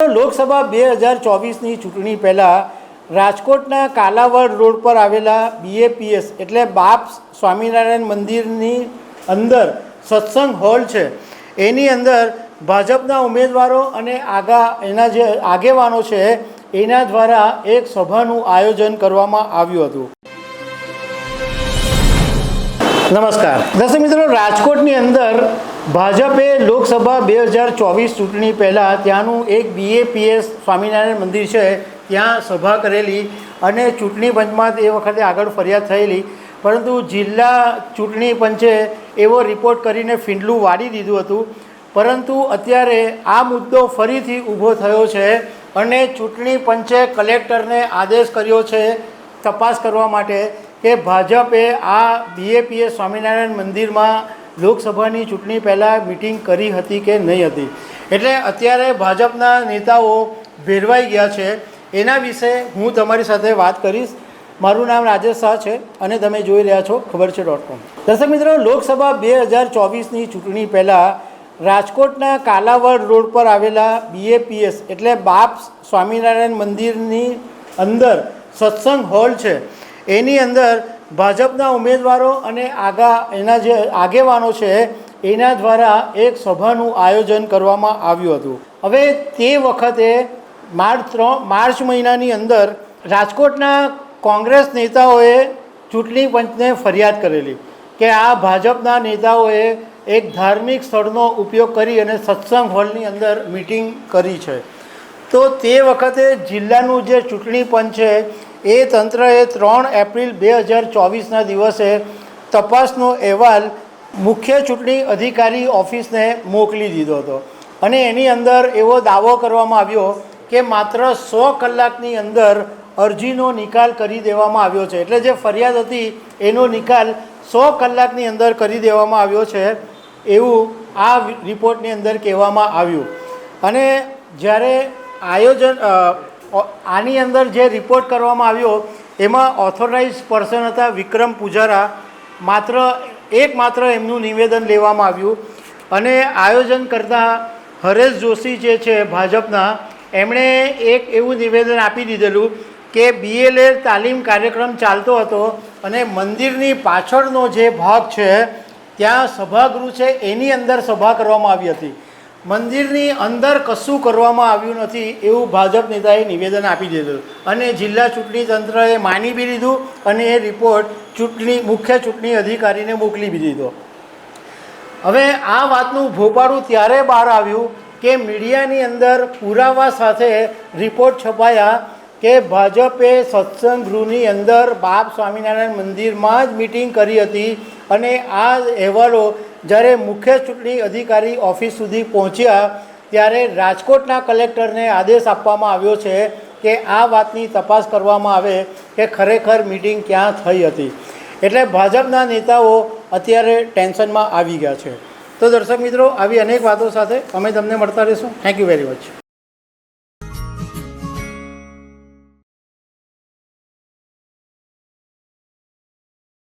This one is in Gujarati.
લોકસભા બે હજાર ચોવીસની ચૂંટણી પહેલાં રાજકોટના કાલાવડ રોડ પર આવેલા બીએપીએસ એટલે બાપ સ્વામિનારાયણ મંદિરની અંદર સત્સંગ હોલ છે. એની અંદર ભાજપના ઉમેદવારો અને આગા એના જે આગેવાનો છે એના દ્વારા એક સભાનું આયોજન કરવામાં આવ્યું હતું. નમસ્કાર. દર્શક મિત્રો રાજકોટની અંદર ભાજપે લોકસભા બે હજાર ચોવીસ ચૂંટણી પહેલાં ત્યાંનું એક બીએપીએસ સ્વામિનારાયણ મંદિર છે, ત્યાં સભા કરેલી અને ચૂંટણી પંચમાં તે વખતે આગળ ફરિયાદ થયેલી. પરંતુ જિલ્લા ચૂંટણી પંચે એવો રિપોર્ટ કરીને ફીંડલું વાળી દીધું હતું. પરંતુ અત્યારે આ મુદ્દો ફરીથી ઊભો થયો છે અને ચૂંટણી પંચે કલેક્ટરને આદેશ કર્યો છે તપાસ કરવા માટે કે ભાજપે આ બીએપીએ સ્વામિનારાયણ મંદિરમાં લોકસભાની ચૂંટણી પહેલાં મિટિંગ કરી હતી કે નહીં હતી? એટલે અત્યારે ભાજપના નેતાઓ ભેરવાઈ ગયા છે. એના વિશે હું તમારી સાથે વાત કરીશ. મારું નામ રાજેશ શાહ છે અને તમે જોઈ રહ્યા છો ખબર છે ડોટ કોમ દર્શક મિત્રો, લોકસભા બે હજાર ચોવીસની ચૂંટણી પહેલાં રાજકોટના કાલાવડ રોડ પર આવેલા બીએપીએસ એટલે બાપ સ્વામિનારાયણ મંદિરની અંદર સત્સંગ હોલ છે. એની અંદર ભાજપના ઉમેદવારો અને આગા એના જે આગેવાનો છે, એના દ્વારા એક સભાનું આયોજન કરવામાં આવ્યું હતું. હવે તે વખતે માર્ચ ત્રણ, માર્ચ મહિનાની અંદર રાજકોટના કોંગ્રેસ નેતાઓએ ચૂંટણી પંચને ફરિયાદ કરેલી કે આ ભાજપના નેતાઓએ એક ધાર્મિક સ્થળનો ઉપયોગ કરી અને સત્સંગ હોલની અંદર મિટિંગ કરી છે. તો તે વખતે જિલ્લાનું જે ચૂંટણી પંચ છે એ તંત્રએ ત્રણ એપ્રિલ બે હજાર ચોવીસના દિવસે તપાસનો અહેવાલ મુખ્ય ચૂંટણી અધિકારી ઓફિસને મોકલી દીધો હતો. અને એની અંદર એવો દાવો કરવામાં આવ્યો કે માત્ર સો કલાકની અંદર અરજીનો નિકાલ કરી દેવામાં આવ્યો છે. એટલે જે ફરિયાદ હતી, એનો નિકાલ સો કલાકની અંદર કરી દેવામાં આવ્યો છે એવું આ રિપોર્ટની અંદર કહેવામાં આવ્યું. અને જ્યારે આયોજન આની અંદર જે રિપોર્ટ કરવામાં આવ્યો, એમાં ઓથોરાઇઝ પર્સન હતા વિક્રમ પૂજારા. માત્ર, એકમાત્ર એમનું નિવેદન લેવામાં આવ્યું. અને આયોજન કરતા હરેશ જોશી જે છે ભાજપના, એમણે એક એવું નિવેદન આપી દીધેલું કે બીએલએ તાલીમ કાર્યક્રમ ચાલતો હતો અને મંદિરની પાછળનો જે ભાગ છે, ત્યાં સભાગૃહ છે, એની અંદર સભા કરવામાં આવી હતી. મંદિરની અંદર કશું કરવામાં આવ્યું નથી એવું ભાજપ નેતાએ નિવેદન આપી દીધું. અને જિલ્લા ચૂંટણી તંત્રએ માની બી લીધું અને એ રિપોર્ટ ચૂંટણી, મુખ્ય ચૂંટણી અધિકારીને મોકલી બી દીધો. હવે આ વાતનું ભોપાળું ત્યારે બહાર આવ્યું કે મીડિયાની અંદર પુરાવા સાથે રિપોર્ટ છપાયા કે ભાજપે સત્સંગ ગૃહની અંદર બાપ સ્વામિનારાયણ મંદિરમાં જ મિટિંગ કરી હતી અને આ અહેવાલો જ્યારે મુખ્ય ચૂંટણી અધિકારી ઓફિસ સુધી પહોંચ્યા ત્યારે રાજકોટના કલેક્ટરને આદેશ આપવામાં આવ્યો છે કે આ વાતની તપાસ કરવામાં આવે કે ખરેખર મિટિંગ ક્યાં થઈ હતી. એટલે ભાજપના નેતાઓ અત્યારે ટેન્શનમાં આવી ગયા છે. તો દર્શક મિત્રો, આવી અનેક વાતો સાથે અમે તમને મળતા રહીશું. Thank you very much